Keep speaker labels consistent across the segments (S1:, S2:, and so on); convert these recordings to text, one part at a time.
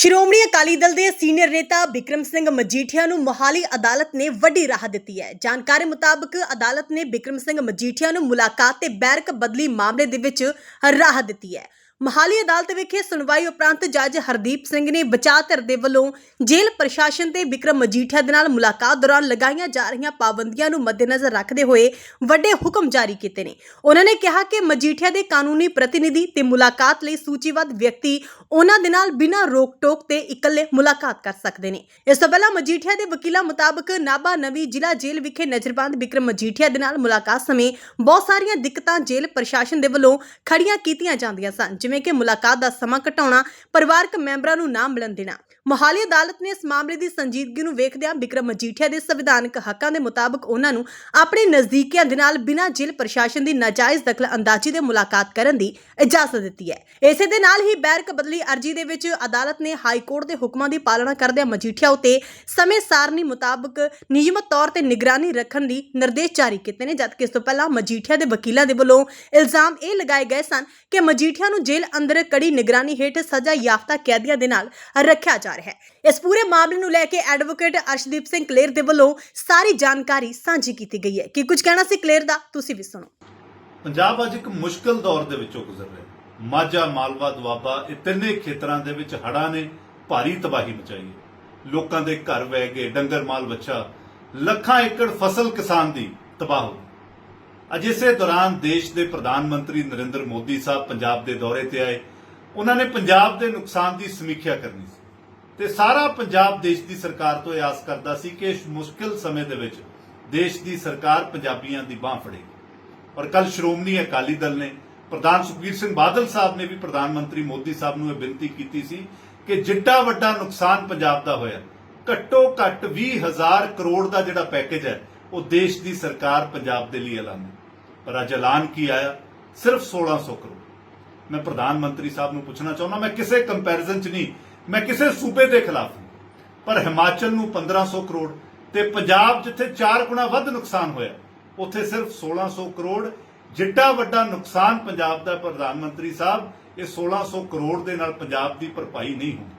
S1: ਸ਼੍ਰੋਮਣੀ ਅਕਾਲੀ ਦਲ ਦੇ ਸੀਨੀਅਰ ਨੇਤਾ ਬਿਕਰਮ ਸਿੰਘ ਮਜੀਠੀਆ ਨੂੰ ਮੋਹਾਲੀ ਅਦਾਲਤ ਨੇ ਵੱਡੀ ਰਾਹ ਦਿੱਤੀ ਹੈ। ਜਾਣਕਾਰੀ ਮੁਤਾਬਕ ਅਦਾਲਤ ਨੇ ਬਿਕਰਮ ਸਿੰਘ ਮਜੀਠੀਆ ਨੂੰ ਮੁਲਾਕਾਤ ਤੇ ਬੈਰਕ ਬਦਲੀ ਮਾਮਲੇ ਦੇ ਵਿੱਚ ਰਾਹ ਦਿੱਤੀ ਹੈ। ਮੋਹਾਲੀ ਅਦਾਲਤ ਵਿਖੇ ਸੁਣਵਾਈ ਉਪਰੰਤ ਜੱਜ ਹਰਦੀਪ ਸਿੰਘ ਨੇ ਬਚਾਅ ਧਿਰ ਦੇ ਵੱਲੋਂ ਜੇਲ੍ਹ ਪ੍ਰਸ਼ਾਸਨ ਤੇ ਬਿਕਰਮ ਮਜੀਠੀਆ ਦੇ ਨਾਲ ਮੁਲਾਕਾਤ ਦੌਰਾਨ ਲਗਾਈਆਂ ਜਾ ਰਹੀਆਂ ਪਾਬੰਦੀਆਂ ਨੂੰ ਮੱਦੇਨਜ਼ਰ ਰੱਖਦੇ ਹੋਏ ਵੱਡੇ ਹੁਕਮ ਜਾਰੀ ਕੀਤੇ ਨੇ। ਉਹਨਾਂ ਨੇ ਕਿਹਾ ਕਿ ਮਜੀਠੀਆ ਦੇ ਕਾਨੂੰਨੀ ਪ੍ਰਤੀਨਿਧੀ ਤੇ ਮੁਲਾਕਾਤ ਲਈ ਸੂਚੀਬੱਧ ਵਿਅਕਤੀ ਉਹਨਾਂ ਦੇ ਨਾਲ ਬਿਨਾਂ ਰੋਕ-ਟੋਕ ਤੇ ਇਕੱਲੇ ਮੁਲਾਕਾਤ ਕਰ ਸਕਦੇ ਨੇ। ਇਸ ਤੋਂ ਪਹਿਲਾਂ ਮਜੀਠੀਆ ਦੇ ਵਕੀਲਾਂ ਮੁਤਾਬਕ ਨਾਭਾ ਨਵੀਂ ਜ਼ਿਲ੍ਹਾ ਜੇਲ੍ਹ ਵਿਖੇ ਨਜ਼ਰਬੰਦ ਬਿਕਰਮ ਮਜੀਠੀਆ ਦੇ ਨਾਲ ਮੁਲਾਕਾਤ ਸਮੇਂ ਬਹੁਤ ਸਾਰੀਆਂ ਦਿੱਕਤਾਂ ਜੇਲ੍ਹ ਪ੍ਰਸ਼ਾਸਨ ਦੇ ਵੱਲੋਂ ਖੜੀਆਂ ਕੀਤੀਆਂ ਜਾਂਦੀਆਂ ਸਨ, ਜਿਵੇਂ ਕਿ ਮੁਲਾਕਾਤ ਦਾ ਸਮਾਂ ਘਟਾਉਣਾ, ਪਰਿਵਾਰਕ ਮੈਂਬਰਾਂ ਨੂੰ ਨਾ ਮਿਲਣ ਦੇਣਾ। ਮੋਹਾਲੀ ਅਦਾਲਤ ਨੇ ਇਸ ਮਾਮਲੇ ਦੀ ਸੰਜੀਦਗੀ ਨੂੰ ਵੇਖਦਿਆਂ ਬਿਕਰਮ ਮਜੀਠੀਆ ਦੇ ਸੰਵਿਧਾਨਕ ਹੱਕਾਂ ਦੇ ਮੁਤਾਬਕ ਉਹਨਾਂ ਨੂੰ ਆਪਣੇ ਨਜ਼ਦੀਕੀਆਂ ਦੇ ਨਾਲ ਬਿਨਾਂ ਜੇਲ੍ਹ ਪ੍ਰਸ਼ਾਸਨ ਦੀ ਨਾਜਾਇਜ਼ ਦਖਲ ਅੰਦਾਜ਼ੀ ਦੇ ਮੁਲਾਕਾਤ ਕਰਨ ਦੀ ਇਜਾਜ਼ਤ ਦਿੱਤੀ ਹੈ। ਇਸੇ ਦੇ ਨਾਲ ਹੀ ਬੈਰਕ ਬਦਲੀ ਅਰਜੀ ਦੇ ਵਿੱਚ ਅਦਾਲਤ ਨੇ ਹਾਈ ਕੋਰਟ ਦੇ ਹੁਕਮਾਂ ਦੀ ਪਾਲਣਾ ਕਰਦਿਆਂ ਮਜੀਠੀਆ ਉਤੇ ਸਮੇਂ ਸਾਰਣੀ ਮੁਤਾਬਕ ਨਿਯਮਤ ਤੌਰ ਤੇ ਨਿਗਰਾਨੀ ਰੱਖਣ ਦੀ ਨਿਰਦੇਸ਼ ਜਾਰੀ ਕੀਤੇ ਨੇ, ਜਦਕਿ ਇਸ ਤੋਂ ਪਹਿਲਾਂ ਮਜੀਠੀਆ ਦੇ ਵਕੀਲਾਂ ਦੇ ਵੱਲੋਂ ਇਲਜ਼ਾਮ ਇਹ ਲਗਾਏ ਗਏ ਸਨ ਕਿ ਮਜੀਠੀਆ ਨੂੰ ਜੇਲ੍ਹ ਅੰਦਰ ਕੜੀ ਨਿਗਰਾਨੀ ਹੇਠ ਸਜ਼ਾ ਯਾਫਤਾ ਕੈਦੀਆਂ ਦੇ ਨਾਲ ਰੱਖਿਆ ਜਾ ਰਿਹਾ ਹੈ। ਇਸ ਪੂਰੇ ਮਾਮਲੇ ਨੂੰ ਲੈ ਕੇ ਐਡਵੋਕੇਟ ਅਰਸ਼ਦੀਪ ਸਿੰਘ ਕਲੇਰ ਦੇ ਵੱਲੋਂ ਸਾਰੀ ਜਾਣਕਾਰੀ ਸਾਂਝੀ ਕੀਤੀ ਗਈ ਹੈ। ਕਿ ਕੁਝ ਕਹਿਣਾ ਸੀ ਕਲੇਰ ਦਾ? ਤੁਸੀਂ ਵੀ ਸੁਣੋ।
S2: ਪੰਜਾਬ ਅੱਜ ਇੱਕ ਮੁਸ਼ਕਲ ਦੌਰ ਦੇ ਵਿੱਚੋਂ ਗੁਜ਼ਰ ਰਿਹਾ ਹੈ। ਮਾਝਾ ਮਾਲਵਾ ਦੁਆਬਾ ਇਹ ਤਿੰਨੇ ਖੇਤਰਾਂ ਦੇ ਵਿੱਚ ਹੜਾਂ ਨੇ ਭਾਰੀ ਤਬਾਹੀ ਮਚਾਈ ਹੈ। ਲੋਕਾਂ ਦੇ ਘਰ ਵਹਿ ਗਏ ਡੰਗਰ ਮਾਲ ਬੱਚਾ ਲੱਖਾਂ ਏਕੜ ਫਸਲ ਕਿਸਾਨ ਦੀ ਤਬਾਹ ਹੋ ਅੱਜ ਇਸੇ ਦੌਰਾਨ ਦੇਸ਼ ਦੇ ਪ੍ਰਧਾਨ ਮੰਤਰੀ ਨਰਿੰਦਰ ਮੋਦੀ ਸਾਹਿਬ ਪੰਜਾਬ ਦੇ ਦੌਰੇ ਤੇ ਆਏ। ਉਹਨਾਂ ਨੇ ਪੰਜਾਬ ਦੇ ਨੁਕਸਾਨ ਦੀ ਸਮੀਖਿਆ ਕਰਨੀ ਸੀ ਤੇ ਸਾਰਾ ਪੰਜਾਬ ਦੇਸ਼ ਦੀ ਸਰਕਾਰ ਤੋਂ ਇਹ ਆਸ ਕਰਦਾ ਸੀ ਕਿ ਇਸ ਮੁਸ਼ਕਿਲ ਸਮੇਂ ਦੇ ਵਿੱਚ ਦੇਸ਼ ਦੀ ਸਰਕਾਰ ਪੰਜਾਬੀਆਂ ਦੀ ਬਾਹ ਫੜੇਗੀ। ਔਰ ਕੱਲ ਸ਼੍ਰੋਮਣੀ ਅਕਾਲੀ ਦਲ ਨੇ ਪ੍ਰਧਾਨ ਸੁਖਬੀਰ ਸਿੰਘ ਬਾਦਲ ਸਾਹਿਬ ਨੇ ਵੀ ਪ੍ਰਧਾਨ ਮੰਤਰੀ ਮੋਦੀ ਸਾਹਿਬ ਨੂੰ ਇਹ ਬੇਨਤੀ ਕੀਤੀ ਸੀ ਕਿ ਜਿੱਡਾ ਵੱਡਾ ਨੁਕਸਾਨ ਪੰਜਾਬ ਦਾ ਹੋਇਆ, ਘੱਟੋ ਘੱਟ 20000 ਕਰੋੜ ਦਾ ਜਿਹੜਾ ਪੈਕੇਜ ਹੈ, ਉਹ ਦੇਸ਼ ਦੀ ਸਰਕਾਰ ਪੰਜਾਬ ਦੇ ਲਈ ਐਲਾਨ। ਪਰ ਅੱਜ ਐਲਾਨ ਕੀ ਆਇਆ? ਸਿਰਫ 1600 ਕਰੋੜ। ਮੈਂ ਪ੍ਰਧਾਨ ਮੰਤਰੀ ਸਾਹਿਬ ਨੂੰ ਪੁੱਛਣਾ ਚਾਹੁੰਦਾ, ਮੈਂ ਕਿਸੇ ਕੰਪੈਰੀਜ਼ਨ 'ਚ ਨਹੀਂ, ਮੈਂ ਕਿਸੇ ਸੂਬੇ ਦੇ ਖਿਲਾਫ ਨਹੀਂ। ਪਰ ਹਿਮਾਚਲ ਨੂੰ 1500 ਕਰੋੜ ਤੇ ਪੰਜਾਬ ਜਿੱਥੇ 4 ਗੁਣਾ ਵੱਧ ਨੁਕਸਾਨ ਹੋਇਆ, ਉੱਥੇ ਸਿਰਫ 1600 ਕਰੋੜ ਜਿੱਡਾ ਵੱਡਾ ਨੁਕਸਾਨ ਪੰਜਾਬ ਦਾ ਪ੍ਰਧਾਨ ਮੰਤਰੀ ਸਾਹਿਬ, ਇਹ 1600 ਕਰੋੜ ਦੇ ਨਾਲ ਪੰਜਾਬ ਦੀ ਭਰਪਾਈ ਨਹੀਂ ਹੋਣੀ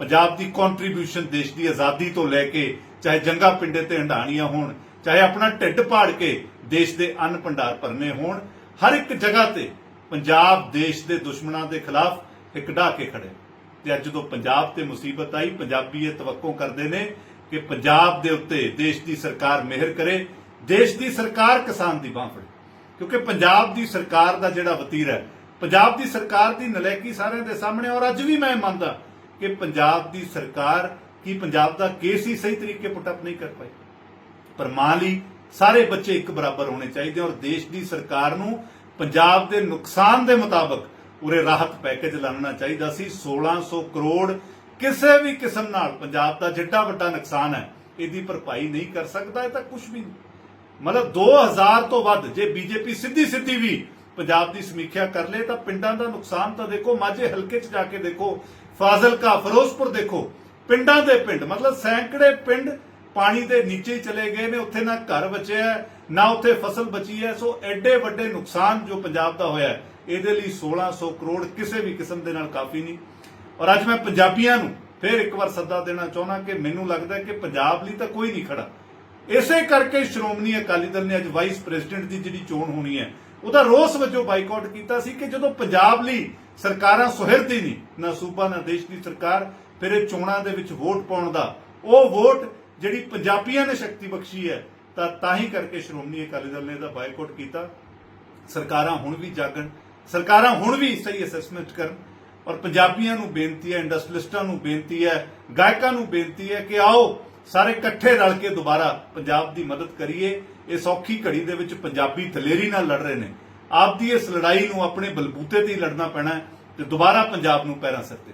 S2: ਪੰਜਾਬ ਦੀ ਕੰਟਰੀਬਿਊਸ਼ਨ ਦੇਸ਼ ਦੀ ਆਜ਼ਾਦੀ ਤੋਂ ਲੈ ਕੇ ਚਾਹੇ ਜੰਗਾ ਪਿੰਡੇ ਤੇ ਹੰਡਾਣੀਆਂ ਹੋਣ, ਚਾਹੇ ਆਪਣਾ ਢਿੱਡ ਪਾੜ ਕੇ ਦੇਸ਼ ਦੇ ਅੰਨ ਭੰਡਾਰ ਭਰਨੇ ਹੋਣ, ਹਰ ਇੱਕ ਜਗ੍ਹਾ ਤੇ ਪੰਜਾਬ ਦੇਸ਼ ਦੇ ਦੁਸ਼ਮਣਾਂ ਦੇ ਖਿਲਾਫ ਇੱਕ ਢਾ ਕੇ ਖੜੇ। ਤੇ ਅੱਜ ਜਦੋਂ ਪੰਜਾਬ ਤੇ ਮੁਸੀਬਤ ਆਈ, ਪੰਜਾਬੀ ਇਹ ਤਵੱਕੋ ਕਰਦੇ ਨੇ ਕਿ ਪੰਜਾਬ ਦੇ ਉੱਤੇ ਦੇਸ਼ ਦੀ ਸਰਕਾਰ ਮਿਹਰ ਕਰੇ, ਦੇਸ਼ ਦੀ ਸਰਕਾਰ ਕਿਸਾਨ ਦੀ ਬਾਂਹ ਫੜੇ। ਕਿਉਂਕਿ ਪੰਜਾਬ ਦੀ ਸਰਕਾਰ ਦਾ ਜਿਹੜਾ ਵਤੀਰਾ ਹੈ, ਪੰਜਾਬ ਦੀ ਸਰਕਾਰ ਦੀ ਨਲਾਇਕੀ ਸਾਰਿਆਂ ਦੇ ਸਾਹਮਣੇ ਔਰ ਅੱਜ ਵੀ ਮੈਂ ਮੰਨਦਾ ਕਿ ਪੰਜਾਬ ਦੀ ਸਰਕਾਰ ਕੀ ਪੰਜਾਬ ਦਾ ਕੇਸ ਹੀ ਸਹੀ ਤਰੀਕੇ ਪੁੱਟ ਅਪ ਨਹੀਂ ਕਰ ਪਾਈ। ਪਰ ਮਾਂ ਲਈ ਸਾਰੇ ਬੱਚੇ ਇੱਕ ਬਰਾਬਰ ਹੋਣੇ ਚਾਹੀਦੇ ਔਰ ਦੇਸ਼ ਦੀ ਸਰਕਾਰ ਨੂੰ ਪੰਜਾਬ ਦੇ ਨੁਕਸਾਨ ਦੇ ਮੁਤਾਬਕ ਉਰੇ ਰਾਹਤ ਪੈਕੇਜ ਲਾਉਣਾ ਚਾਹੀਦਾ ਸੀ। 1600 ਕਰੋੜ ਕਿਸੇ ਵੀ ਕਿਸਮ ਨਾਲ ਪੰਜਾਬ ਦਾ ਜਿੱਡਾ ਵੱਡਾ ਨੁਕਸਾਨ ਹੈ, ਇਹਦੀ ਭਰਪਾਈ ਨਹੀਂ ਕਰ ਸਕਦਾ, ਇਹ ਤਾਂ ਕੁਝ ਵੀ ਨਹੀਂ। ਮਤਲਬ 2000 ਤੋਂ ਵੱਧ ਜੇ ਬੀਜੇਪੀ ਸਿੱਧੀ ਸਿੱਧੀ ਵੀ ਪੰਜਾਬ ਦੀ ਸਮੀਖਿਆ ਕਰ ਲੇ, ਤਾਂ ਪਿੰਡਾਂ ਦਾ ਨੁਕਸਾਨ ਤਾਂ ਦੇਖੋ, ਮਾਝੇ ਹਲਕੇ 'ਚ ਜਾ ਕੇ ਦੇਖੋ, ਫਾਜ਼ਿਲਕਾ, ਫਿਰੋਜ਼ਪੁਰ ਦੇਖੋ, ਪਿੰਡਾਂ ਦੇ ਪਿੰਡ, ਮਤਲਬ ਸੈਂਕੜੇ ਪਿੰਡ ਪਾਣੀ ਦੇ ਨੀਚੇ ਚਲੇ ਗਏ ਨੇ, ਉੱਥੇ ਨਾ ਘਰ ਬਚਿਆ ਨਾ ਉੱਥੇ ਫਸਲ ਬਚੀ ਹੈ, ਸੋ ਐਡੇ ਵੱਡੇ ਨੁਕਸਾਨ ਜੋ ਪੰਜਾਬ ਦਾ ਹੋਇਆ ਇਹਦੇ ਲਈ 1600 ਕਰੋੜ ਕਿਸੇ ਵੀ ਕਿਸਮ ਦੇ ਨਾਲ ਕਾਫੀ ਨਹੀਂ। ਔਰ ਅੱਜ ਮੈਂ ਪੰਜਾਬੀਆਂ ਨੂੰ ਫਿਰ ਇੱਕ ਵਾਰ ਸੱਦਾ ਦੇਣਾ ਚਾਹੁੰਦਾ ਕਿ ਮੈਨੂੰ ਲੱਗਦਾ ਕਿ ਪੰਜਾਬ ਲਈ ਤਾਂ ਕੋਈ ਨਹੀਂ ਖੜਾ। ਇਸੇ ਕਰਕੇ ਸ਼੍ਰੋਮਣੀ ਅਕਾਲੀ ਦਲ ਨੇ ਅੱਜ ਵਾਈਸ ਪ੍ਰੈਜ਼ੀਡੈਂਟ ਦੀ ਜਿਹੜੀ ਚੋਣ ਹੋਣੀ ਹੈ, ਉਹਦਾ ਰੋਸ ਵਜੋਂ ਬਾਈਕਾਟ ਕੀਤਾ ਸੀ ਕਿ ਜਦੋਂ ਪੰਜਾਬ ਲਈ ਸਰਕਾਰਾਂ ਸੁਹਿਰਦ ਹੀ ਨਹੀਂ, ਨਾ ਸੂਬਾ, ਨਾ ਦੇਸ਼ ਦੀ ਸਰਕਾਰ, ਫਿਰ ਇਹ ਚੋਣਾਂ ਦੇ ਵਿੱਚ ਵੋਟ ਪਾਉਣ ਦਾ। ਉਹ ਵੋਟ ਜਿਹੜੀ ਪੰਜਾਬੀਆਂ ਨੇ ਸ਼ਕਤੀ ਬਖਸ਼ੀ ਹੈ, ਤਾਂ ਤਾਂ ਹੀ ਕਰਕੇ ਸ਼੍ਰੋਮਣੀ ਅਕਾਲੀ ਦਲ ਨੇ ਇਹਦਾ ਬਾਈਕਾਟ ਕੀਤਾ। ਸਰਕਾਰਾਂ ਹੁਣ ਵੀ ਜਾਗਣ, ਸਰਕਾਰਾਂ ਹੁਣ ਵੀ ਸਹੀ ਅਸੈਸਮੈਂਟ ਕਰਨ ਔਰ ਪੰਜਾਬੀਆਂ ਨੂੰ ਬੇਨਤੀ ਹੈ ਇੰਡਸਟਰੀਲਿਸਟਾਂ ਨੂੰ ਬੇਨਤੀ ਹੈ, ਗਾਇਕਾਂ ਨੂੰ ਬੇਨਤੀ ਹੈ ਕਿ ਆਓ ਸਾਰੇ ਇਕੱਠੇ ਰਲ ਕੇ ਦੁਬਾਰਾ ਪੰਜਾਬ ਦੀ ਮਦਦ ਕਰੀਏ। ਇਸ ਔਖੀ ਘੜੀ ਦੇ ਵਿੱਚ ਪੰਜਾਬੀ ਦਲੇਰੀ ਨਾਲ ਲੜ ਰਹੇ ਨੇ। ਆਪਦੀ ਇਸ ਲੜਾਈ ਨੂੰ ਆਪਣੇ ਬਲਬੂਤੇ ਤੇ ਹੀ ਲੜਨਾ ਪੈਣਾ ਤੇ ਦੁਬਾਰਾ ਪੰਜਾਬ ਨੂੰ ਪੈਰਾਂ ਸਿਰ ਤੇ